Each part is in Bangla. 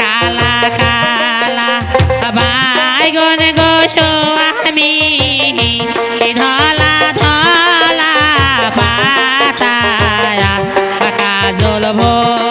কালা কালা আমি। ধলা ধলা পাতায়া কাজল ভোমরা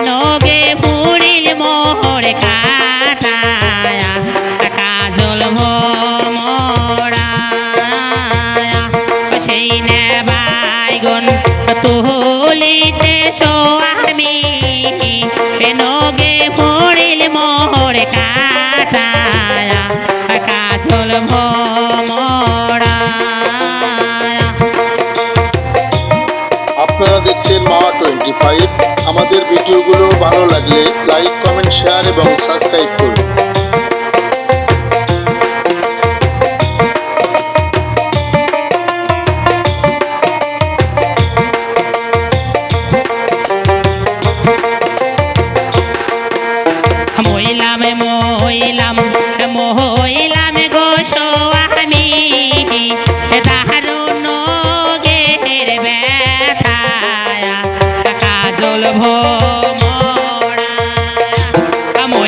নগে ফুরিল মোহর কাটায়া কাজল ভোমরা সেই না বাইগন তুলিতে সোয়ামি নগে ফুরিল মোহর কাটায়া কাজল ভোমরা আপনারা দেখছেন মাওয়া টোয়েন্টি ফাইভ। আমাদের ভিডিওগুলো ভালো লাগলে লাইক কমেন্ট শেয়ার এবং সাবস্ক্রাইব করুন।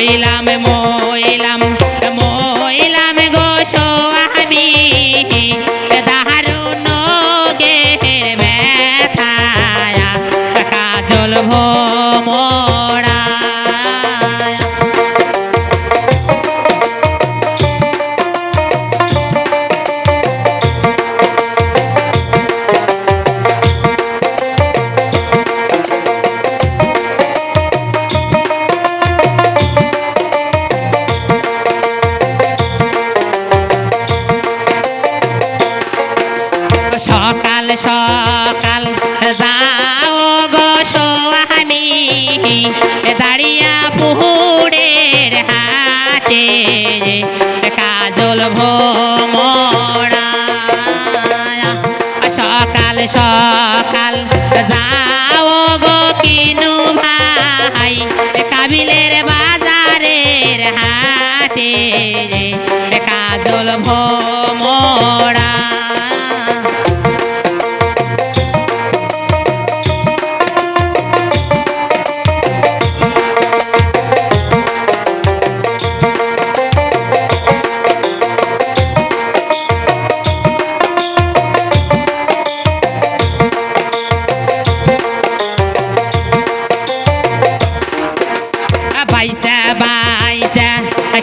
bailame সকাল সকাল যাও গো আমি দাঁড়িয়া পুহুরের হাটে কাজল ভোমরা। সকাল সকাল যাও গো কিনু ভাই। কাবিলের বাজারের হাটে কাজল ভোমরা।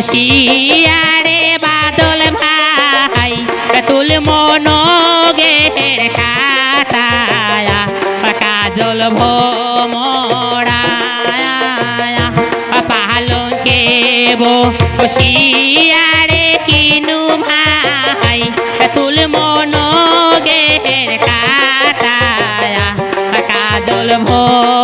বসিয়ারে বাদল ভাই, তুল মনগের খাতায়া কাজল ভোমরা পালঙ্কে বসিয়ারে কিনু ভাই, তুল মনগের খাতায়া কাজল ভোমরা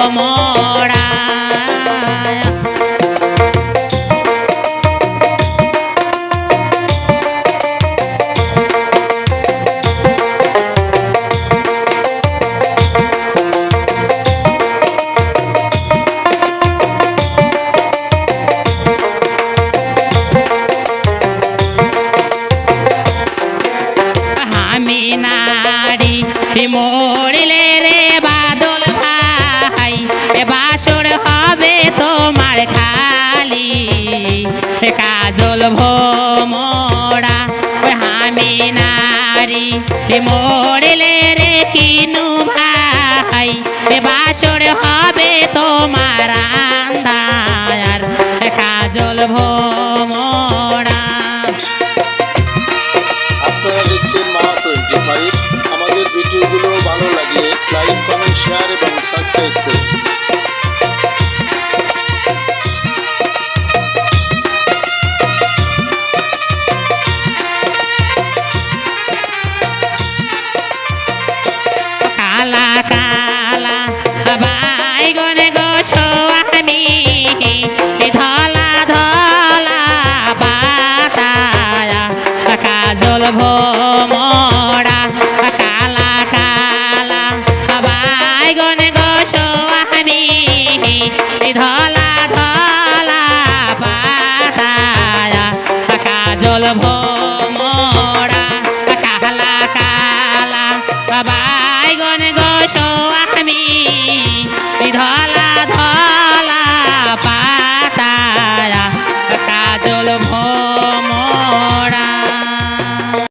ভোমরা হামি নারী, এ মরিলে রে কিনু ভাই, এ বাসর হবে তোমার আন্দার কাজল ভোমরা। আমাদের ভিডিওগুলো ভালো লাগলে লাইক, কমেন্ট, শেয়ার এবং সাবস্ক্রাইব করুন। গো আমি। ধলা ধলা পাতায়া কাজল ভোমরা কালা। কালা বাইগন গো আমি। ধলা ধলা